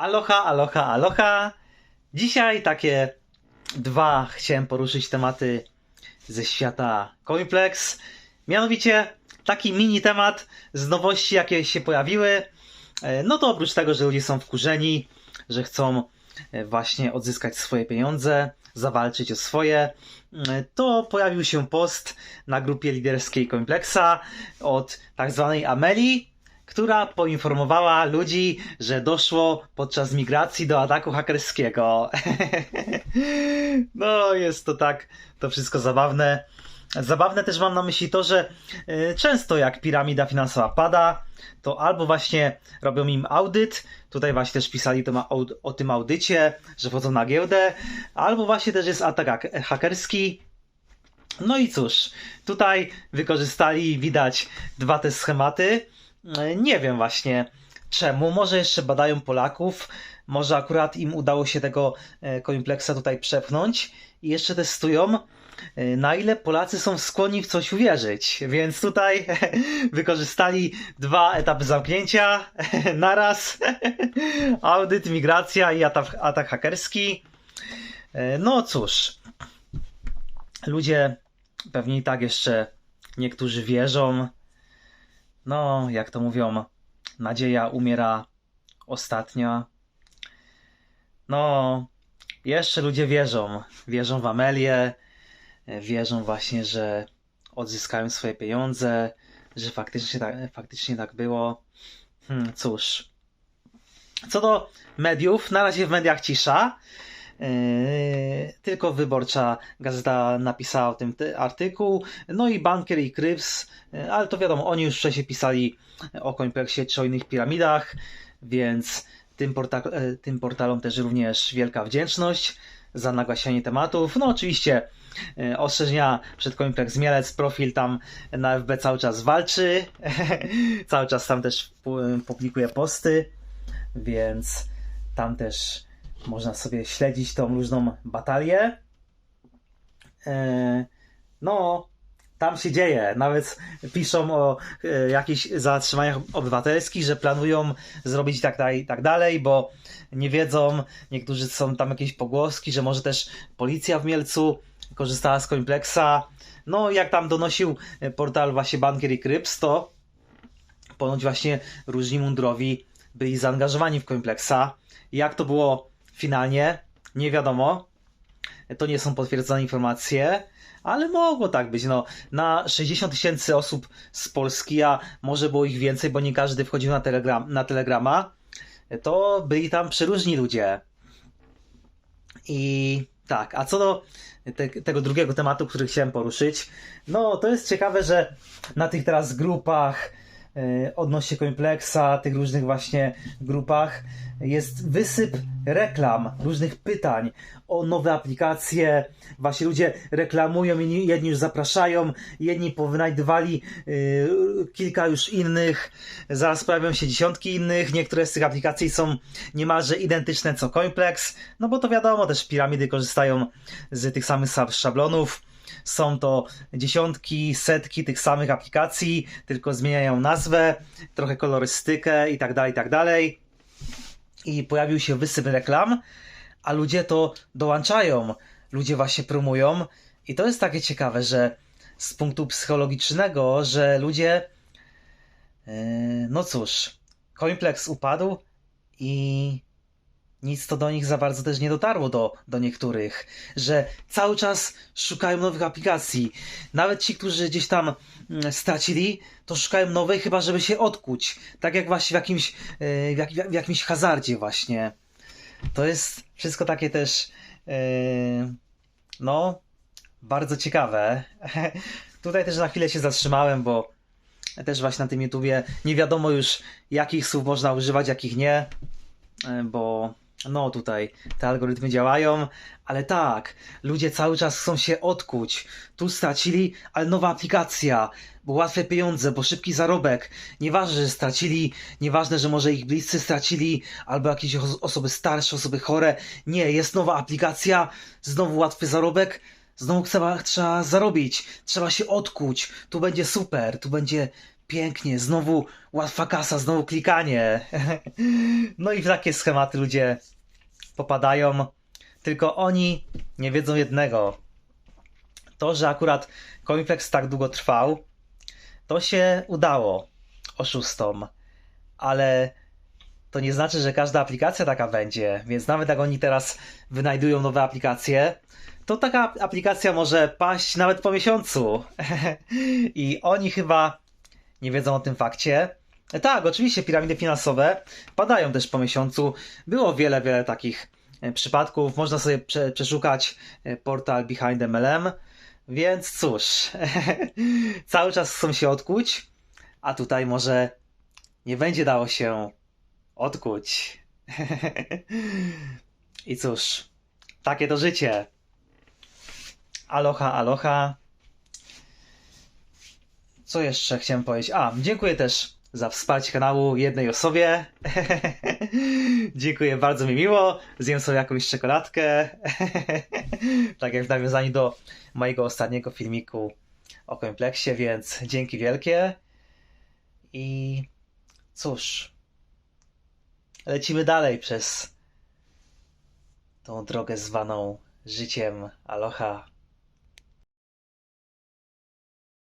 Aloha, aloha, aloha. Dzisiaj takie dwa chciałem poruszyć tematy ze świata Coinplex. Mianowicie taki mini temat z nowości, jakie się pojawiły. E, No to oprócz tego, że ludzie są wkurzeni, że chcą e, właśnie odzyskać swoje pieniądze, zawalczyć o swoje, e, to pojawił się post na grupie liderskiej Coinplexa od tak zwanej Ameli, która poinformowała ludzi, że doszło podczas migracji do ataku hakerskiego. no, jest to tak, to wszystko zabawne. Zabawne też mam na myśli to, że y, często jak piramida finansowa pada, to albo właśnie robią im audyt, tutaj właśnie też pisali to o, o tym audycie, że wchodzą na giełdę, albo właśnie też jest atak hak- hakerski, no i cóż, tutaj wykorzystali, widać, dwa te schematy. E, Nie wiem właśnie czemu. Może jeszcze badają Polaków, może akurat im udało się tego e, Coinplexa tutaj przepchnąć i jeszcze testują, e, na ile Polacy są skłonni w coś uwierzyć. Więc tutaj wykorzystali dwa etapy zamknięcia naraz. Audyt, migracja i atak, atak hakerski. E, No cóż, ludzie pewnie i tak jeszcze niektórzy wierzą. No, jak to mówią, nadzieja umiera ostatnia. No, jeszcze ludzie wierzą. Wierzą w Amelię, wierzą właśnie, że odzyskają swoje pieniądze, że faktycznie tak, faktycznie tak było. Hmm, cóż. Co do mediów, na razie w mediach cisza. Yy, tylko wyborcza gazeta napisała o tym ty- artykuł. No i Bankier i Kryps, yy, ale to wiadomo, oni już wcześniej pisali o Coinplexie czy o innych piramidach, więc tym, porta- yy, tym portalom też również wielka wdzięczność za nagłaśnianie tematów. No oczywiście yy, ostrzeżenia przed Coinplex Mielec, profil tam na FB cały czas walczy, cały czas tam też pu- publikuje posty, więc tam też można sobie śledzić tą różną batalię. E, No, tam się dzieje. Nawet piszą o e, jakichś zatrzymaniach obywatelskich, że planują zrobić tak, dalej, tak dalej, bo nie wiedzą, niektórzy są tam jakieś pogłoski, że może też policja w Mielcu korzystała z Coinplexa. No, jak tam donosił portal właśnie Bankier i Kryps, to ponoć właśnie różni mundurowi byli zaangażowani w Coinplexa. Jak to było finalnie, nie wiadomo. To nie są potwierdzone informacje, ale mogło tak być. No, na 60 tysięcy osób z Polski, a może było ich więcej, bo nie każdy wchodził na, telegram, na Telegrama, to byli tam przeróżni ludzie. I tak, a co do te, tego drugiego tematu, który chciałem poruszyć, no to jest ciekawe, że na tych teraz grupach odnośnie Coinplexa, tych różnych właśnie grupach jest wysyp reklam, różnych pytań o nowe aplikacje. Właśnie ludzie reklamują, jedni, już zapraszają, jedni powynajdywali y, kilka już innych, zaraz pojawią się dziesiątki innych. Niektóre z tych aplikacji są niemalże identyczne co Coinplex, no bo to wiadomo, też piramidy korzystają z tych samych sa- szablonów. Są to dziesiątki, setki tych samych aplikacji, tylko zmieniają nazwę, trochę kolorystykę i tak dalej, i tak dalej i pojawił się wysyp reklam, a ludzie to dołączają. Ludzie właśnie promują. I to jest takie ciekawe, że z punktu psychologicznego, że ludzie. Yy, no cóż, Coinplex upadł i nic to do nich za bardzo też nie dotarło do, do niektórych, że cały czas szukają nowych aplikacji. Nawet ci, którzy gdzieś tam mm, stracili, to szukają nowej, chyba żeby się odkuć. Tak jak właśnie w jakimś, yy, w, jak, w jakimś hazardzie właśnie. To jest wszystko takie też yy, no bardzo ciekawe. Tutaj też na chwilę się zatrzymałem, bo też właśnie na tym YouTubie nie wiadomo już jakich słów można używać, jakich nie, yy, bo no tutaj te algorytmy działają, ale tak, ludzie cały czas chcą się odkuć. Tu stracili, ale nowa aplikacja, bo łatwe pieniądze, bo szybki zarobek. Nieważne, że stracili, nieważne, że może ich bliscy stracili, albo jakieś os- osoby starsze, osoby chore. Nie, jest nowa aplikacja, znowu łatwy zarobek, znowu trzeba, trzeba zarobić, trzeba się odkuć. Tu będzie super, tu będzie pięknie, znowu łatwa kasa, znowu klikanie. No i w takie schematy ludzie popadają. Tylko oni nie wiedzą jednego. To, że akurat Coinflex tak długo trwał, to się udało oszustom. Ale to nie znaczy, że każda aplikacja taka będzie. Więc nawet jak oni teraz wynajdują nowe aplikacje, to taka aplikacja może paść nawet po miesiącu. I oni chyba nie wiedzą o tym fakcie. Tak, oczywiście piramidy finansowe padają też po miesiącu. Było wiele, wiele takich e, przypadków. Można sobie prze, przeszukać e, portal Behind MLM. Więc cóż, cały czas chcą się odkuć, a tutaj może nie będzie dało się odkuć. I cóż, takie to życie. Aloha, aloha. Co jeszcze chciałem powiedzieć? A, dziękuję też za wsparcie kanału jednej osobie. dziękuję, bardzo mi miło. Zjem sobie jakąś czekoladkę. tak jak w nawiązaniu do mojego ostatniego filmiku o kompleksie, więc dzięki wielkie. I cóż, lecimy dalej przez tą drogę zwaną życiem. Aloha.